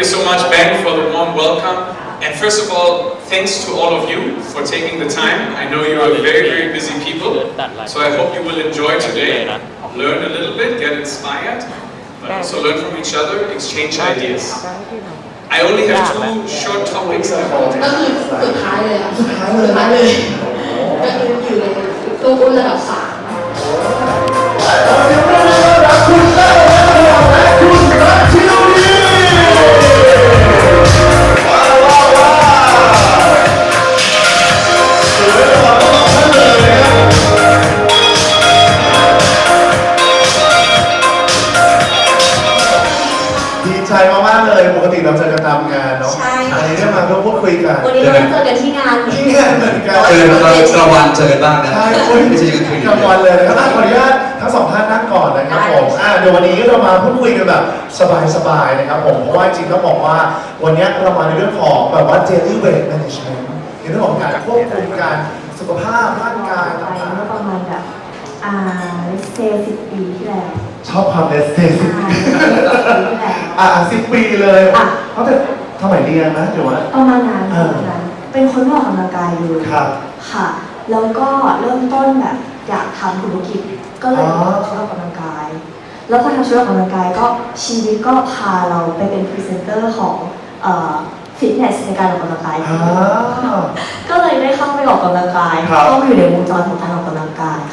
you so much, Ben, for the warm welcome. And first of all, thanks to all of you for taking the time. I know you are very, very busy people, so I hope you will enjoy today, learn a little bit, get inspired, but also learn from each other, exchange ideas. I only have two short topics I want to ในตัวอุ้นระดับสามดีใจมากๆเลย ปกติเราเจอกันตามงานเนาะใช่วันนี้ได้มาร่วมพูดคุยกันวันนี้เราเจอกันที่งานที่งานเหมือนกัน เจอกันตอนกลางวันเจอกันบ้างนะใช่คุยไม่ใช่กลางคืนกลางวันเลยนะครับอะขออนุญาตทั้งสองท่านนั่งก่อนนะครับผมอะเดี๋ยววันนี้เรามาพูดคุยกันแบบสบายๆนะครับผม เพราะว่าจริงๆต้องบอกว่าวันนี้เรามาในเรื่องของแบบว่า daily weight management ในเรื่องของการควบคุมการสุขภาพร่างกายไปต่างเมื่อประมาณแบบ อ่าเซสิบปีที่แล้วๆชอบความเลสเซสิใช่สิบปีที่แล้ว อะสิบปีเลยอะ เขาจะสมัยเรียนนะเดี๋ยวว่า ประมาณนั้นเอประอ มาณนั้นเป็นคนที่ออกกำลังกายอยู่ครับ ค่ะ แล้วก็เริ่มต้นแบบอยากทำธุรกิจก็เลยอ๋อ ทำชุดออกกำลังกาย แล้วพอทำชุดออกกำลังกายก็ชีวิตก็พาเราไปเป็นพรีเซนเตอร์ของฟิตเนสในการออกกำลังกาย อ่า ก็เลยได้เข้าไปออกกำลังกายครับ เข้าไปอยู่ในวงจรของการออกกำลังกาย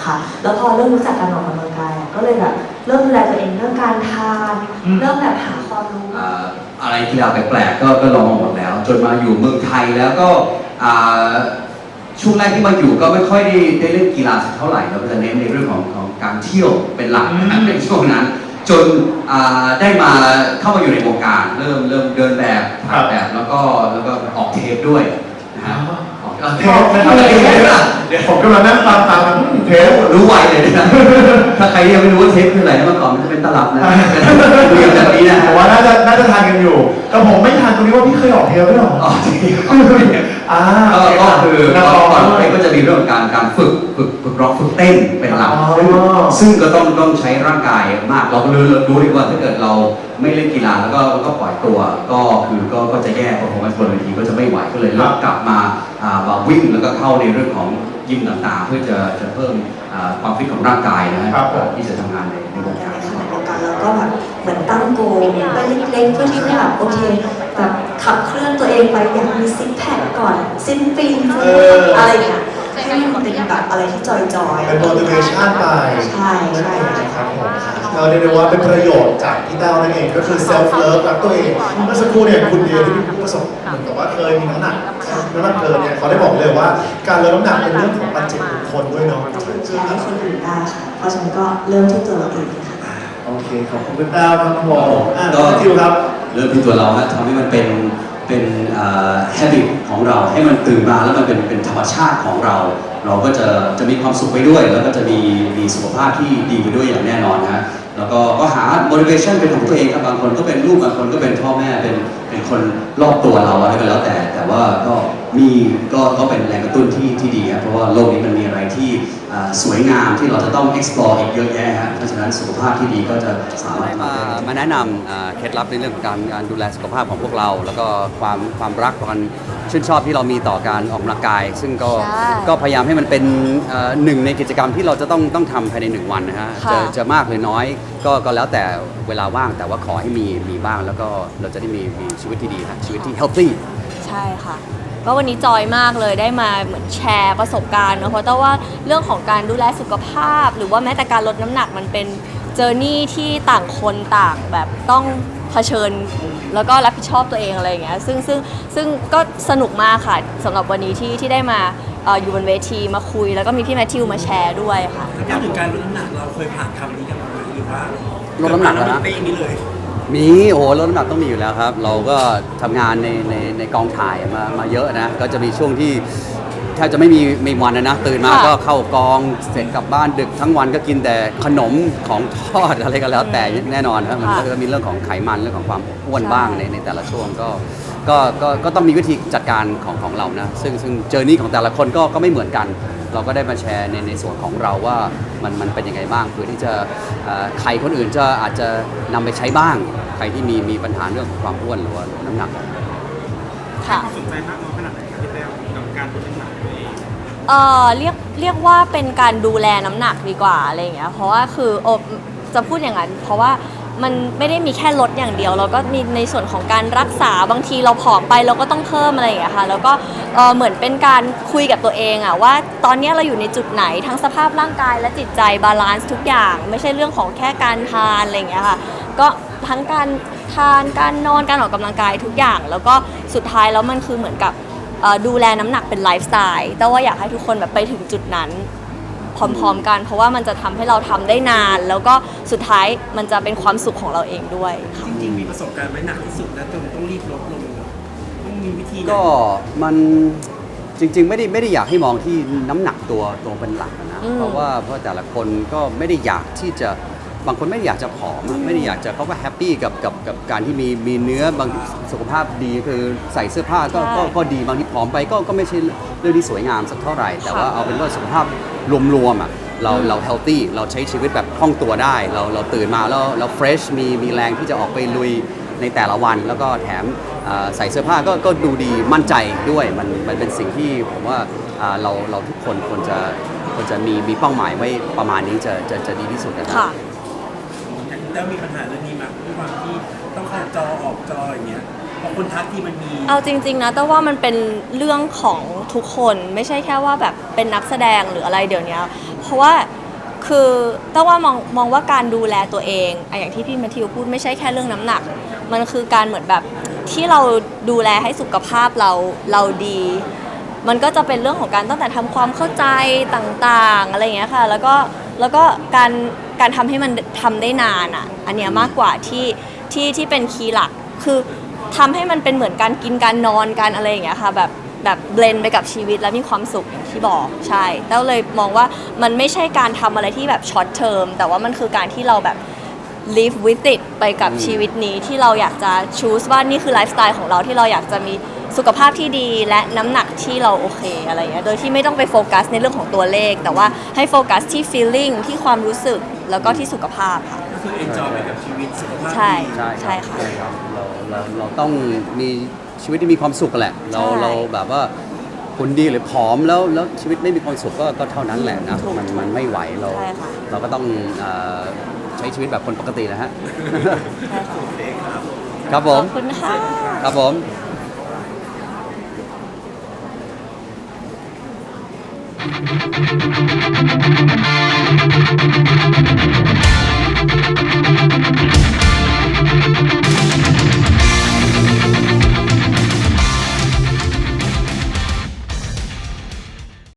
ค่ะ แล้วพอเริ่มรู้จักการออกกำลังกายอะก็เลยแบบเริ่มดูแลตัวเองเรื่องการทานเริ่มแบบหาความรู้ อ่าอะไรที่เราแปลกๆก็ก็ลองมาหมดแล้ว จนมาอยู่เมืองไทยแล้วก็อ่าช่วงแรกที่มาอยู่ก็ไม่ค่อยได้ได้เล่นกีฬาสักเท่าไหร่เราก็จะเน้นในเรื่องของของการเที่ยวเป็นหลักนะอืม ในช่วงนั้น จนอ่าได้มาเข้ามาอยู่ในวงการ เริ่มเริ่มเดินแบบถ่ายแบบแล้วก็แล้วก็ออกเทปด้วยนะฮะออก เทปนะครับเทปเทปนะเดี๋ยวผมกำลังนั่งฟังตามเทปรู้ไวเลยนะถ้าใครยังไม่รู้ว่าเทปคืออะไรนะเมื่อก่อนมันจะเป็นตลับนะดูอย่างแบบนี้นะผมว่าน่าจะน่าจะทานกันอยู่ แต่ผมไม่ทานตรงนี้ว่าพี่เคยออกเทปด้วยเหรออ๋อจริงอ่าก็ก็คือนักก่ร้องอนด้วไปยก็จะมีเรื่องของการการฝึกฝึกฝึก ร้องฝึกเต้นเป็นหลักอ๋อซึ่งซึ่งก็ต้องต้องใช้ร่างกายมาก เราก็รู้รู้ดีว่าถ้าเกิดเราไม่เล่นกีฬาแล้วก็แล้วก็ปล่อยตัว ก็คือก็ก็จะแย่พอผมมาบนเวทีก็จะไม่ไหวก็เลยเริ่มกลับมาอ่ามาวิ่งแล้วก็เข้าในเรื่องของยิมต่างๆ เพื่อจะจะเพิ่มอ่าความฟิตของร่างกายนะฮะครับผม ที่จะทำงานในในวงในการ ขณะเดียวกันเราก็แบบเหมือนตั้งโกลไปเล็กๆเพื่อที่จะแบบโอเคแบบขับเคลื่อนตัวเองไปอยากมีซิกแพคก่อน สิ้นปีเอออ อะไรอย่างเงี้ยให้มัน เป็นแบบอะไรที่จอยๆเป็น motivation ไปใช่ใช่ครับผมเราเรียกได้ว่าเป็นประโยชน์จากพี่เต้านั่นเองก็คือ self love รักตัวเองเมื่อสักครู่เนี่ยคุณเดียที่เป็นผู้ประสบเหมือนกับว่าเคยมีน้ำหนักน้ำหนักเกินเนี่ยเขาได้บอกเลยว่าการลดน้ำหนักเป็นเรื่องของปัจเจกบุคคลด้วยเนาะแชร์ให้คนอื่นได้ค่ะเพราะฉะนั้นก็เริ่มที่ตัวเราเองค่ะโอเคขอบคุณพี่เต้าครับผมอะก็พี่ทิวครับเริ่มที่ตัวเราฮะทำให้มันเป็น เป็นฮาริตของเราให้มันตื่นมาแล้วมันเป็นเป็นธรรมชาติของเรา เราก็จะจะมีความสุขไปด้วย แล้วก็จะมีมีสุขภาพที่ดีไปด้วยอย่างแน่นอนนะฮะแล้วก็ก็หา motivation เป็นของตัวเองครับบางคนก็เป็นลูกบางคนก็เป็นพ่อแม่เป็นเป็นคนรอบตัวเราอะไรก็แล้วแต่ แต่ว่าก็ มีก็ก็เป็นแรงกระตุ้นที่ที่ดีครับเพราะว่าโลกนี้มันมีอะไรที่อ่าสวยงามที่เราจะต้อง explore อีกเยอะแยะฮะเพราะฉะนั้นสุขภาพที่ดีก็จะสามารถมามาแนะนำเคล็ดลับในเรื่องของการการดูแลสุขภาพของพวกเรา แล้วก็ความความรักความชื่นชอบที่เรามีต่อการออกกำลังกาย ซึ่งก็ใช่ก็พยายามให้มันเป็นเอ่อหนึ่งในกิจกรรมที่เราจะต้องต้องทำภายในหนึ่งวันนะฮะค่ะ จะจะมากหรือน้อยก็ก็แล้วแต่เวลาว่างแต่ว่าขอให้มีมีบ้างแล้วก็เราจะได้มีมีชีวิตที่ดีฮะชีวิตที่ healthy ใช่ค่ะ ก็วันนี้จอยมากเลยได้มาเหมือนแชร์ประสบการณ์เนอะเพราะแต่ว่าเรื่องของการดูแลสุขภาพ หรือว่าแม้แต่การลดน้ำหนักมันเป็นเจอร์นี่ที่ต่างคนต่างแบบต้องเผชิญแล้วก็รับผิดชอบตัวเองอะไรอย่างเงี้ยซึ่งซึ่งซึ่งก็สนุกมากค่ะสำหรับวันนี้ที่ที่ได้มาเอ่ออยู่บนเวทีมาคุย แล้วก็มีพี่แมทธิวมาแชร์ด้วยค่ะถ้าพูดถึงการลดน้ำหนักเราเคยผ่านคำนี้กันมาไหมหรือว่าลดน้ำหนักเหรอ เกิดฮะมาแล้วมันเป็นอย่างนี้เลย มีโอ้โหลดน้ำหนักต้องมีอยู่แล้วครับ เราก็ทำงานในในในกองถ่ายมามาเยอะนะ ก็จะมีช่วงที่แทบจะไม่มีมีวันนะนะตื่นมาค่ะก็เข้ากองเสร็จกลับบ้านดึกทั้งวันก็กินแต่ขนมของทอดอะไรก็แล้วแต่แน่นอนครับมันก็จะมีเรื่องของไขมันเรื่องของความอ้วนบ้างในในแต่ละช่วงก็ก็ก็ก็ต้องมีวิธีจัดการของของเรานะซึ่งซึ่งเจอร์นี่ของแต่ละคนก็ก็ไม่เหมือนกันเเราก็ได้มาแชร์ในในส่วนของเราว่ามันมันเป็นยังไงบ้างเพื่อที่จะเอ่อใครคนอื่นจะอาจจะนำไปใช้บ้าง ใครที่มีมีปัญหาเรื่องของความอ้วนหรือว่าน้ำหนักค่ะสนใจมากน้อยขนาดไหนครับพี่แต้วกับการลดน้ำหนักตัวเองเอ่อเรียกเรียกว่าเป็นการดูแลน้ำหนักดีกว่าอะไรอย่างเงี้ยเพราะว่าคือโอบจะพูดอย่างนั้นเพราะว่า มันไม่ได้มีแค่ลดอย่างเดียว เราก็มีในส่วนของการรักษาบางทีเราผอมไปเราก็ต้องเพิ่มอะไรอย่างเงี้ยค่ะแล้วก็เอ่อเหมือนเป็นการคุยกับตัวเองอะว่าตอนเนี้ยเราอยู่ในจุดไหนทั้งสภาพร่างกายและจิตใจบาลานซ์ทุกอย่าง ไม่ใช่เรื่องของแค่การทานอะไรอย่างเงี้ยค่ะก็ทั้งการทานการนอนการออกกำลังกายทุกอย่าง แล้วก็สุดท้ายแล้วมันคือเหมือนกับเอ่อดูแลน้ำหนักเป็นไลฟ์สไตล์แต่ว่าอยากให้ทุกคนแบบไปถึงจุดนั้น พร้อม ๆ กัน เพราะว่ามันจะทำให้เราทำได้นาน แล้วก็สุดท้ายมันจะเป็นความสุขของเราเองด้วยค่ะ จริงๆ มีประสบการณ์ไหมหนักที่สุดแล้วจนต้องรีบลดลงต้องมีวิธีไหนก็มันจริง ๆ ไม่ได้ไม่ได้อยากให้มองที่น้ำหนักตัวตัวเป็นหลักอะนะอืมเพราะว่าเพราะแต่ละคนก็ไม่ได้อยากที่จะบางคนไม่ได้อยากจะผอมอะไม่ได้อยากจะเขาก็แฮปปี้กับกับกับการที่มีมีเนื้อบางสุขภาพดีคือใส่เสื้อผ้าก็ก็ก็ดีบางทีผอมไปก็ก็ไม่ใช่ เรื่องที่สวยงามสักเท่าไหร่ แต่ว่าเอาเป็นว่าสุขภาพรวมๆอะเราเราเฮลตี้เราใช้ชีวิตแบบคล่องตัวได้ เราเราตื่นมาแล้วเราเฟรชมีมีแรงที่จะออกไปลุยในแต่ละวัน แล้วก็แถมเอ่อใส่เสื้อผ้าก็ก็ดูดีมั่นใจด้วยมันมันเป็นสิ่งที่ผมว่าอ่าเราเราทุกคนควรจะควรจะมีมีเป้าหมายไว้ประมาณนี้จะจะจะดีที่สุดนะครับค่ะอย่างที่แต้วมีปัญหาเรื่องนี้มั้ยด้วยความที่ต้องเข้าจอออกจออย่างเงี้ยพอคนทักที่มันมีเอาจริง ๆนะแต่ว่ามันเป็นเรื่องของ ทุกคนไม่ใช่แค่ว่าแบบเป็นนักแสดงหรืออะไรเดี๋ยวนี้เพราะว่าคือแต่ว่ามองมองว่าการดูแลตัวเองอะอย่างที่พี่แมทธิวพูดไม่ใช่แค่เรื่องน้ำหนัก มันคือการเหมือนแบบที่เราดูแลให้สุขภาพเราเราดี มันก็จะเป็นเรื่องของการตั้งแต่ทำความเข้าใจต่างๆอะไรอย่างเงี้ยค่ะ แล้วก็แล้วก็การการทำให้มันทำได้นานอะ อันเนี้ยมากกว่าที่ที่ที่เป็นคีย์หลักคือทำให้มันเป็นเหมือนการกินการนอนการอะไรอย่างเงี้ยค่ะแบบ แบบเบลนไปกับชีวิตแล้วมีความสุขอย่างที่บอกใช่แล้วเลยมองว่ามันไม่ใช่การทำอะไรที่แบบช็อตเทอมแต่ว่ามันคือการที่เราแบบ live with it ไปกับชีวิตนี้ที่เราอยากจะ choose ว่านี่คือไลฟ์สไตล์ของเราที่เราอยากจะมีสุขภาพที่ดีและน้ำหนักที่เราโอเคอะไรอย่างเงี้ยโดยที่ไม่ต้องไปโฟกัสในเรื่องของตัวเลข แต่ว่าให้โฟกัสที่ feeling ที่ความรู้สึกแล้วก็ที่สุขภาพค่ะ ก็คือ enjoy ไปกับชีวิตสุขภาพใช่ดี ใช่ใช่ค่ะ ใช่ครับเราเราเราต้องมี ชีวิตที่มีความสุขกันแหละ เราใช่ เราแบบว่าคุณดีหรือผอมแล้วแล้วชีวิตไม่มีความสุขก็ก็เท่านั้นแหละนะถูกมันมันไม่ไหวเรา ใช่ค่ะ เราก็ต้องเอ่อใช้ชีวิตแบบคนปกตินะฮะ ใช่ค่ะครับผขอม บคุณค่ะครับผม Thank